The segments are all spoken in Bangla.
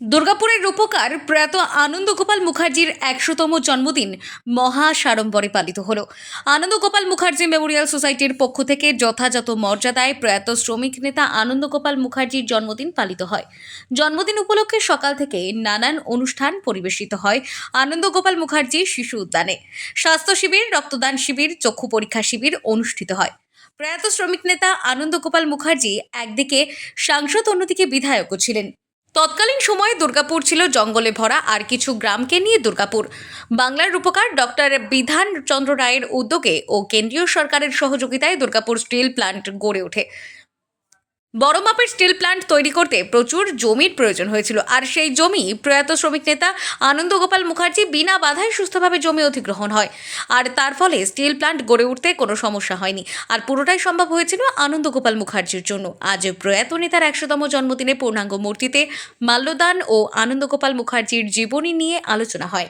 দুর্গাপুরের রূপকার প্রয়াত আনন্দগোপাল মুখার্জির একশোতম জন্মদিন মহা সাড়ম্বরে পালিত হলো। আনন্দগোপাল মুখার্জি মেমোরিয়াল সোসাইটির পক্ষ থেকে যথাযথ মর্যাদায় প্রয়াত শ্রমিক নেতা আনন্দগোপাল মুখার্জির জন্মদিন পালিত হয়। জন্মদিন উপলক্ষে সকাল থেকে নানান অনুষ্ঠান পরিবেশিত হয় আনন্দগোপাল মুখার্জি শিশু উদ্যানে। স্বাস্থ্য শিবির, রক্তদান শিবির, চক্ষু পরীক্ষা শিবির অনুষ্ঠিত হয়। প্রয়াত শ্রমিক নেতা আনন্দগোপাল মুখার্জি একদিকে সাংসদ, অন্যদিকে বিধায়কও ছিলেন। তৎকালীন সময়ে দুর্গাপুর ছিল জঙ্গলে ভরা আর কিছু গ্রামকে নিয়ে দুর্গাপুর। বাংলার রূপকার ডক্টর বিধান চন্দ্র রায়ের উদ্যোগে ও কেন্দ্রীয় সরকারের সহযোগিতায় দুর্গাপুর স্টিল প্ল্যান্ট গড়ে ওঠে। বড় মাপের স্টিল প্ল্যান্ট তৈরি করতে প্রচুর জমির প্রয়োজন হয়েছিল। আর সেই জমি প্রয়াত শ্রমিক নেতা আনন্দগোপাল মুখার্জি বিনা বাধায় সুস্থভাবে জমি অধিগ্রহণ হয়। আর তার ফলে স্টিল প্ল্যান্ট গড়ে উঠতে কোনো সমস্যা হয়নি। আর পুরোটাই সম্ভব হয়েছিল আনন্দগোপাল মুখার্জির জন্য। আজ প্রয়াত নেতার একশোতম জন্মদিনে পূর্ণাঙ্গ মূর্তিতে মাল্যদান ও আনন্দগোপাল মুখার্জির জীবনী নিয়ে আলোচনা হয়।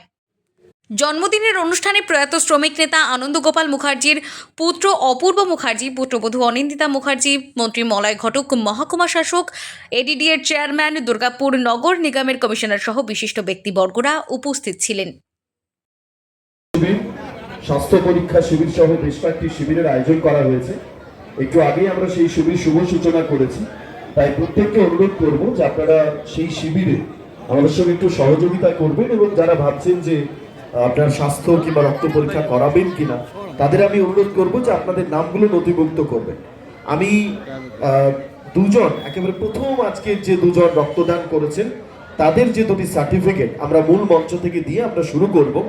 জন্মদিনের অনুষ্ঠানে প্রয়াত শ্রমিক নেতা আনন্দগোপাল মুখার্জির পুত্র অপূর্ব মুখার্জি, পুত্রবধূ অনিন্দিতা মুখার্জি, মন্ত্রী মলয় ঘটক, মহকুমা শাসক এডিডিএর চেয়ারম্যান, দুর্গাপুর নগর নিগমের কমিশনার সহ বিশিষ্ট ব্যক্তিবর্গরা উপস্থিত ছিলেন। স্বাস্থ্য পরীক্ষা শিবির সহ বেশ কয়েকটি শিবিরের আয়োজন করা হয়েছে। একটু আগেই আমরা সেই শিবির শুভ সূচনা করেছি। তাই প্রত্যেককে অনুরোধ করব যে আপনারা সেই শিবিরে আমাদের সঙ্গে একটু সহযোগিতা করবেন এবং যারা ভাবছেন যে আপনার স্বাস্থ্য কিংবা রক্ত পরীক্ষা করাবেন কিনা, তাদের আমি অনুরোধ করব যে আপনাদের নামগুলো নথিভুক্ত করবেন। আমি দুজন, একেবারে প্রথম আজকে যে দুজন রক্তদান করেছেন, তাদের যে দুটি সার্টিফিকেট আমরা মূল মঞ্চ থেকে দিয়ে আমরা শুরু করব।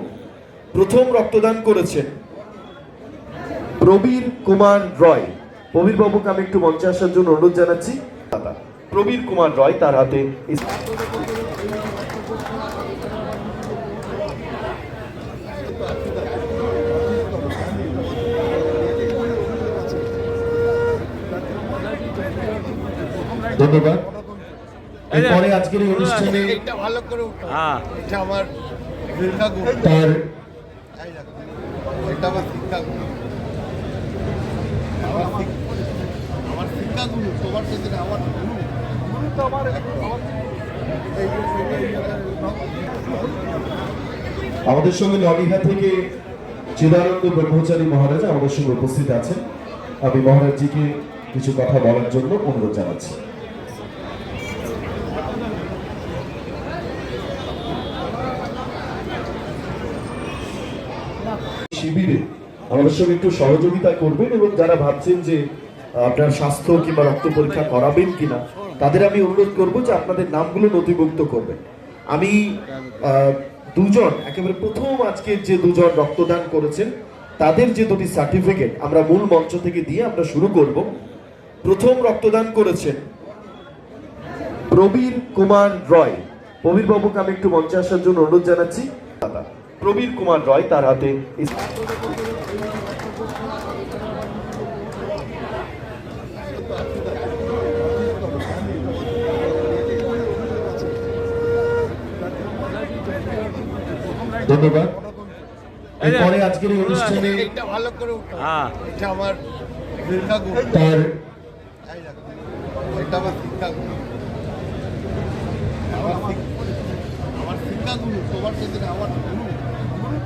প্রথম রক্তদান করেছেন প্রবীর কুমার রয়। প্রবীর বাবুকে আমি একটু মঞ্চে আসার জন্য অনুরোধ জানাচ্ছি। প্রবীর কুমার রয় তার হাতে এই- ধন্যবাদ এরপরে আজকের এই অনুষ্ঠানে এটা ভালো করে উঠো হ্যাঁ এটা আমার শিক্ষা গুরু তার এই দেখো, এটা আমার শিক্ষা গুরু আমার শিক- আমার শিক্ষা গুরু তোমার সাথে আমার গুরু গুরু তো আমার আমার এই যে এই যে- আমাদের সঙ্গে নলিহা থেকে চিদানন্দ ব্রহ্মচারী মহারাজ আমাদের সঙ্গে উপস্থিত আছেন। আমি মহারাজজিকে কিছু কথা বলার জন্য অনুরোধ জানাচ্ছি শিবিরে আমাদের সঙ্গে একটু সহযোগিতা করবেন এবং যারা ভাবছেন যে আপনার স্বাস্থ্য কিংবা রক্ত পরীক্ষা করাবেন কিনা, তাদের আমি অনুরোধ করব যে আপনাদের নামগুলো নথিভুক্ত করবেন। আমি দুজন, একেবারে প্রথম আজকে যে দুজন রক্তদান করেছেন, তাদের যে দুটি সার্টিফিকেট আমরা মূল মঞ্চ থেকে দিয়ে আমরা শুরু করব। প্রথম রক্তদান করেছেন প্রবীর কুমার রয়। প্রবীর বাবুকে আমি একটু মঞ্চে আসার জন্য অনুরোধ জানাচ্ছি। প্রবীর কুমার রয় তার হাতে এই- ধন্যবাদ এরপরে আজকের এই অনুষ্ঠানে এটা ভালো করে উঠো হ্যাঁ এটা আমার শিক্ষা গুরু তার এই দেখো, এটা আমার শিক্ষা গুরু আমার শিক- আমার শিক্ষা গুরু তোমার সাথে আমার গুরু গুরু তো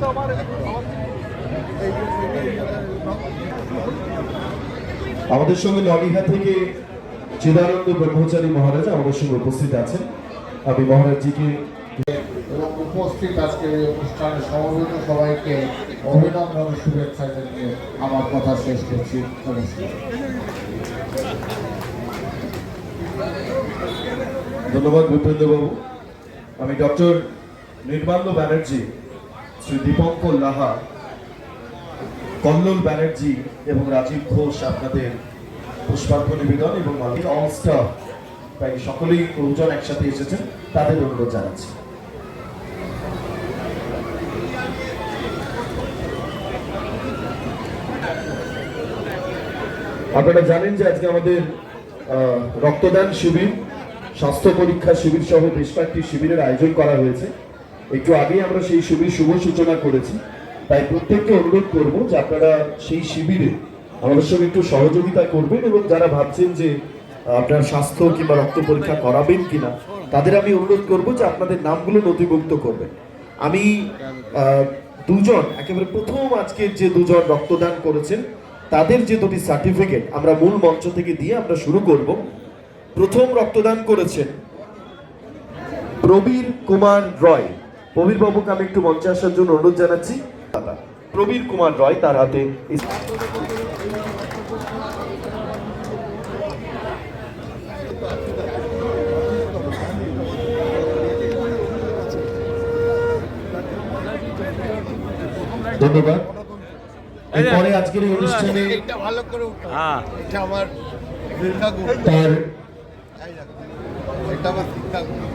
আমার আমার এই যে এই যে- আমাদের সঙ্গে নলিহা থেকে চিদানন্দ ব্রহ্মচারী মহারাজ আমাদের সঙ্গে উপস্থিত আছেন। আমি মহারাজজিকে এবং উপস্থিত আজকের এই অনুষ্ঠানে সমবেত সবাইকে অভিনন্দন শুভেচ্ছা জানিয়ে আমার কথা শেষ করছি। ধন্যবাদ ভূপেন্দ্র বাবু আমি ডক্টর নির্মাল্য ব্যানার্জি, শ্রী দীপঙ্কর লাহা, কল্লোল ব্যানার্জি এবং রাজীব ঘোষ আপনাদের পুষ্পার্ঘ নিবেদন এবং অল স্টাফ প্রায় সকলেই বহুজন একসাথে এসেছেন, তাদের অনুরোধ জানাচ্ছি। আপনারা জানেন যে আজকে আমাদের রক্তদান শিবির, স্বাস্থ্য পরীক্ষা শিবির সহ বেশ কয়েকটি শিবিরের আয়োজন করা হয়েছে। একটু আগেই আমরা সেই শিবির শুভ সূচনা করেছি। তাই প্রত্যেককে অনুরোধ করব যে আপনারা সেই শিবিরে আমাদের সঙ্গে একটু সহযোগিতা করবেন এবং যারা ভাবছেন যে আপনার স্বাস্থ্য কিংবা রক্ত পরীক্ষা করাবেন কিনা, তাদের আমি অনুরোধ করব যে আপনাদের নামগুলো নথিভুক্ত করবেন। আমি দুজন, একেবারে প্রথম আজকের যে দুজন রক্তদান করেছেন তাদের যে দুটি সার্টিফিকেট আমরা মূল মঞ্চ থেকে দিয়ে আমরা শুরু করব, প্রথম রক্তদান করেছেন প্রবীর কুমার রয়। প্রবীর বাবুকে আমি একটু মঞ্চে আসার জন্য অনুরোধ জানাচ্ছি। প্রবীর কুমার রয় তার হাতে ধন্যবাদ। এরপরে আজকের এই অনুষ্ঠানে এটা ভালো করে উঠো। হ্যাঁ। এটা আমার শিক্ষাগুরু তার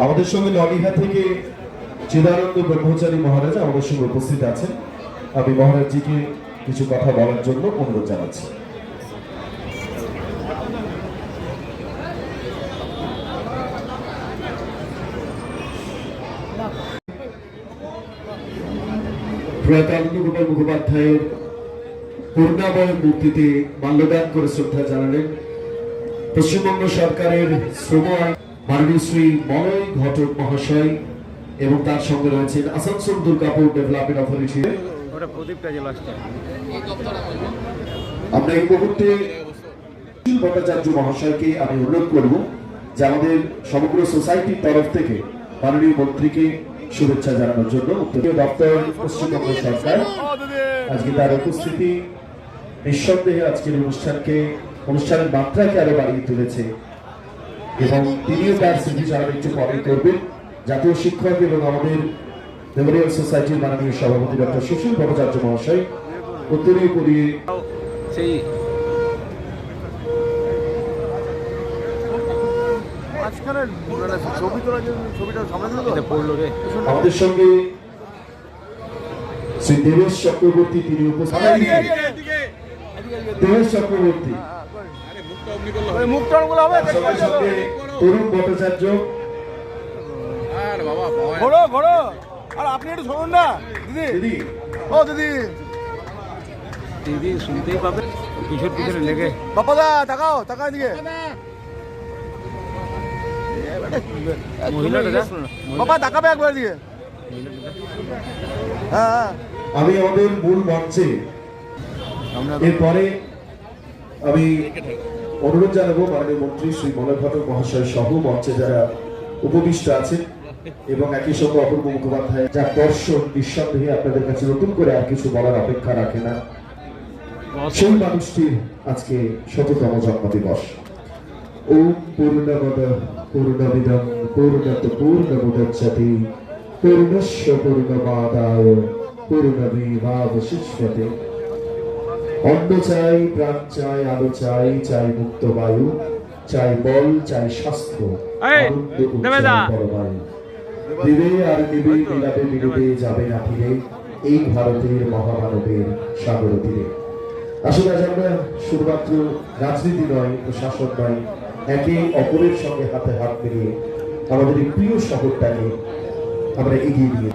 আমাদের সঙ্গে ললিহা থেকে চিদানন্দ ব্রহ্মচারী মহারাজ আমাদের সঙ্গে উপস্থিত আছেন। আমি মহারাজজিকে কিছু কথা বলার জন্য অনুরোধ জানাচ্ছি। প্রয়াত আনন্দ গোপাল মুখোপাধ্যায়ের পূর্ণাবয় মূর্তিতে মাল্যদান করে শ্রদ্ধা জানালেন পশ্চিমবঙ্গ সরকারের শ্রম মাননীয় শ্রী মলয় ঘটক মহাশয় এবং তার সঙ্গে রয়েছেন আসানসোল দুর্গাপুর ডেভেলপমেন্ট অথরিটি। আমরা এই মুহূর্তে ভট্টাচার্য মহাশয়কে আমি অনুরোধ করব যে আমাদের সমগ্র সোসাইটির তরফ থেকে মাননীয় মন্ত্রীকে শুভেচ্ছা জানানোর জন্য উত্তরীয় দপ্তর পশ্চিমবঙ্গ সরকার। আজকে তার উপস্থিতি নিঃসন্দেহে আজকের অনুষ্ঠানকে, অনুষ্ঠানের মাত্রাকে আরও বাড়িয়ে তুলেছে। এবং তিনিও তার স্মৃতিচারণ একটু পরে করবেন। জাতীয় শিক্ষক এবং আমাদের মেমোরিয়াল সোসাইটির মাননীয় সভাপতি ডক্টর সুশীল ভট্টাচার্য মহাশয় উত্তরীয় করিয়ে সেই মানে ছবি তোলার জন্য ছবিটা সামনে দিল পড়ল রে। আমাদের সঙ্গে শ্রী দেবেশ চক্রবর্তী তিনি উপস্থিত দেবেশ চক্রবর্তী। তরুণ ভট্টাচার্য। ঘোড়ো ঘোড়ো। আর আপনি একটু শুনুন না দিদি। দিদি। ও দিদি। দিদি শুনতেই পাবে। পিছন পিছনে লেগে। বাপ্পাদা তাকাও তাকাও দিকে বাবা তাকাবে একবার দিকে হ্যাঁ হ্যাঁ। আমি আমাদের মূল মঞ্চে। এরপরে আমি অনুরোধ জানাব মাননীয় মন্ত্রী শ্রী মনোহর ঘটক মহাশয় সহ মঞ্চে যারা উপবিষ্ট আছেন এবং একই সঙ্গে অপূর্ব মুখোপাধ্যায় যার দর্শন নিঃসন্দেহে আপনাদের কাছে নতুন করে আর কিছু বলার অপেক্ষা রাখে না সেই মানুষটির আজকে শততম জন্মদিবস। ওম পূর্ণমদ পূর্ণত পূর্ণমুদচ্যতে পূর্ণস্য পূর্ণমাদায় পূর্ণমেবাবশিষ্যতে। অন্ন চাই প্রাণ চাই আলো চাই চাই মুক্ত বায়ু চাই বল চাই স্বাস্থ্য দেবে আর নিবে বিলাপে মিলিবে যাবে না ফিরে এই ভারতের মহামানবের সাগর তীরে। আসলে আজ আমরা শুধুমাত্র রাজনীতি নয় প্রশাসন নয় একে অপরের সঙ্গে হাতে হাত মিলিয়ে আমাদের এই প্রিয় শহরটাকে আমরা এগিয়ে নিয়ে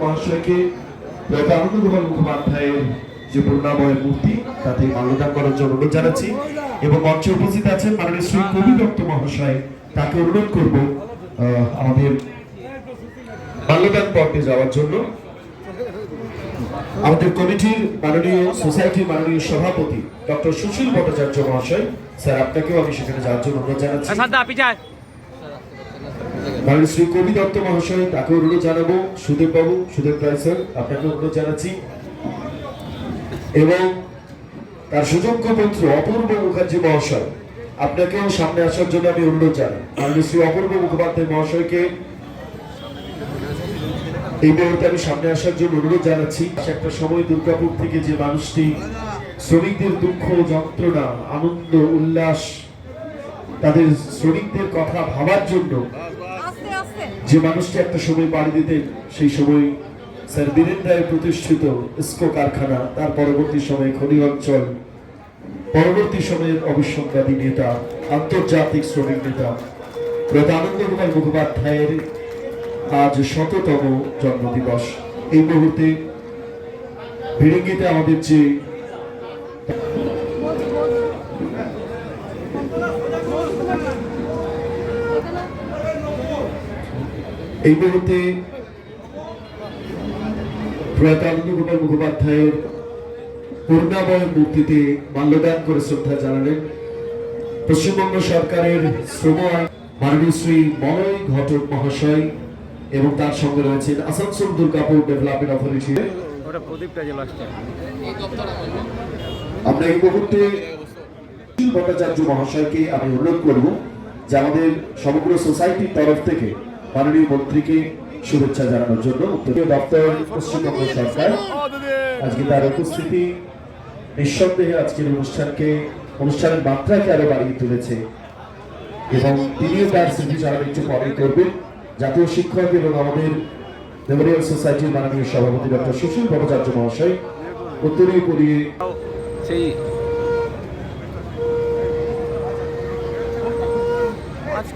মহাশয়কে প্রয়াত আনন্দ গোপাল মুখোপাধ্যায়ের যে মূর্তি তাতে মাল্যদান করার জন্য অনুরোধ জানাচ্ছি এবং মঞ্চে উপস্থিত আছেন মাননীয় শ্রী কবি দত্ত মহাশয় তাকে অনুরোধ করব আমাদের মাল্যদান পর্বে যাওয়ার জন্য আমাদের কমিটির মাননীয় সোসাইটির মাননীয় সভাপতি ডক্টর সুশীল ভট্টাচার্য মহাশয় স্যার আপনাকেও আমি সেখানে যাওয়ার জন্য অনুরোধ জানাচ্ছি। মাননীয় শ্রী কবি দত্ত মহাশয় তাকে অনুরোধ জানাব। সুদেব বাবু সুদেব রায় স্যার আপনাকে অনুরোধ জানাচ্ছি। এবং তার সুযোগ্য পুত্র অপূর্ব মুখার্জি মহাশয় আপনাকেও সামনে আসার জন্য আমি অনুরোধ জানাই। শ্রী অপূর্ব মুখোপাধ্যায় মহাশয়কে এই মুহূর্তে আমি সামনে আসার জন্য অনুরোধ জানাচ্ছি। একটা সময় দুর্গাপুর থেকে যে মানুষটি শ্রমিকদের দুঃখ, যন্ত্রণা, আনন্দ, উল্লাস, তাদের শ্রমিকদের কথা ভাবার জন্য যে মানুষটি একটা সময় পাড়ি দিতেন, সেই সময় স্যার বীরেন প্রতিষ্ঠিত ইস্কো কারখানা, তার পরবর্তী সময়ে খনি অঞ্চল পরবর্তী সময়ের অবিসংবাদী নেতা, আন্তর্জাতিক শ্রমিক নেতা আনন্দ কুমার মুখোপাধ্যায়ের আজ শততম জন্মদিবস। এই মুহূর্তে ভিড়িঙ্গিতে আমাদের যে এই মুহূর্তে প্রয়াত আনন্দ কুমার মুখোপাধ্যায়ের পূর্ণাবয় মূর্তিতে মাল্যদান করে শ্রদ্ধা জানালেন পশ্চিমবঙ্গ সরকারের শ্রম মাননীয় শ্রী মলয় ঘটক মহাশয় এবং তার সঙ্গে রয়েছেন আসানসোল দুর্গাপুর ডেভেলপমেন্ট অথরিটি। আমরা এই মুহূর্তে ভট্টাচার্য মহাশয়কে আমি অনুরোধ করব যে আমাদের সমগ্র সোসাইটির তরফ থেকে মাননীয় মন্ত্রীকে শুভেচ্ছা জানানোর জন্য উত্তরীয় দপ্তর পশ্চিমবঙ্গ সরকার আজকে তার উপস্থিতি নিঃসন্দেহে আজকের অনুষ্ঠানকে অনুষ্ঠানের মাত্রাকে আরও বাড়িয়ে তুলেছে। এবং তিনিও তার স্মৃতিচারণ একটু পরে করবেন। জাতীয় শিক্ষক এবং আমাদের মেমোরিয়াল সোসাইটির মাননীয় সভাপতি ডক্টর সুশীল ভট্টাচার্য মহাশয় উত্তরীয় করিয়ে সেই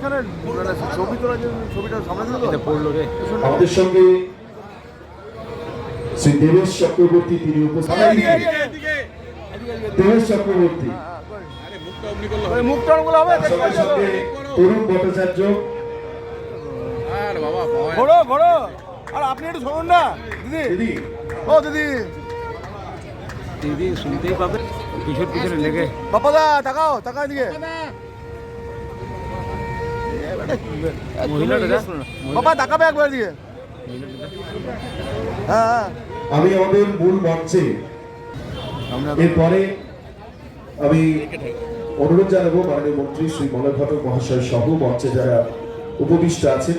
মানে ছবি তোলা যে ছবিটা সামনে দিল এতে পড়ল রে। আমাদের সঙ্গে শ্রী দেবেশ চক্রবর্তী তিনি উপস্থিত। চক্রবর্তী। তরুণ ভট্টাচার্য। ঘোড়ো ঘোড়ো। আর আপনি একটু শুনুন না দিদি। দিদি। ও দিদি। দিদি শুনতেই পাবে। পিছন পিছনে লেগে। বাপ্পাদা তাকাও তাকাও দিকে বাবা তাকাবে একবার দিকে হ্যাঁ হ্যাঁ। আমি আমাদের মূল মঞ্চে এরপরে আমি অনুরোধ জানাব মাননীয় মন্ত্রী শ্রী মলয় ঘটক মহাশয় সহ মঞ্চে যারা উপবিষ্ট আছেন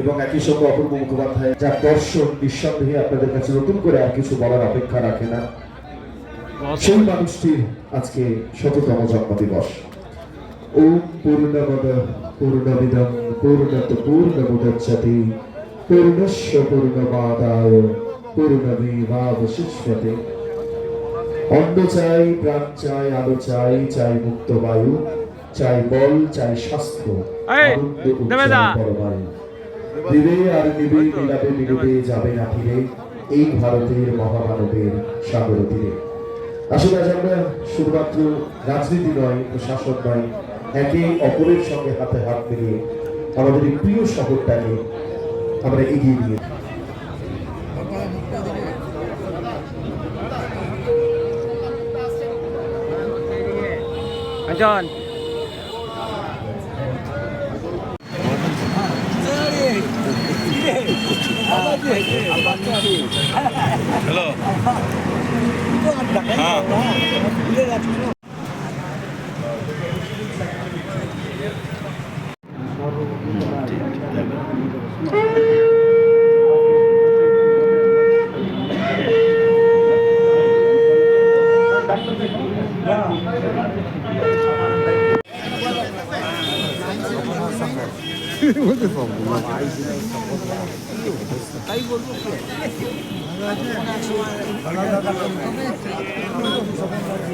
এবং একই সঙ্গে অপূর্ব মুখোপাধ্যায়, যার দর্শন নিঃসন্দেহে আপনাদের কাছে নতুন করে আর কিছু বলার অপেক্ষা রাখে না, সেই মানুষটির আজকে শততম জন্মদিবস। ওম পূর্ণমদ পূর্ণমিদম পূর্ণত পূর্ণমুদচ্যতে পূর্ণস্য পূর্ণমাদায় পূর্ণমেবাবশিষ্যতে। অন্ন চাই প্রাণ চাই আলো চাই চাই মুক্ত বায়ু চাই বল চাই স্বাস্থ্য দেবে আর নিবে বিলাপে মিলিবে যাবে না ফিরে এই ভারতের মহামানবের সাগর তীরে। আসলে আজ আমরা শুধুমাত্র রাজনীতি নয় প্রশাসন নয় একে অপরের সঙ্গে হাতে হাত মিলিয়ে আমাদের এই প্রিয় শহরটাকে আমরা এগিয়ে নিয়ে জন হ্যালো হ্যাঁ Thank you. বলছে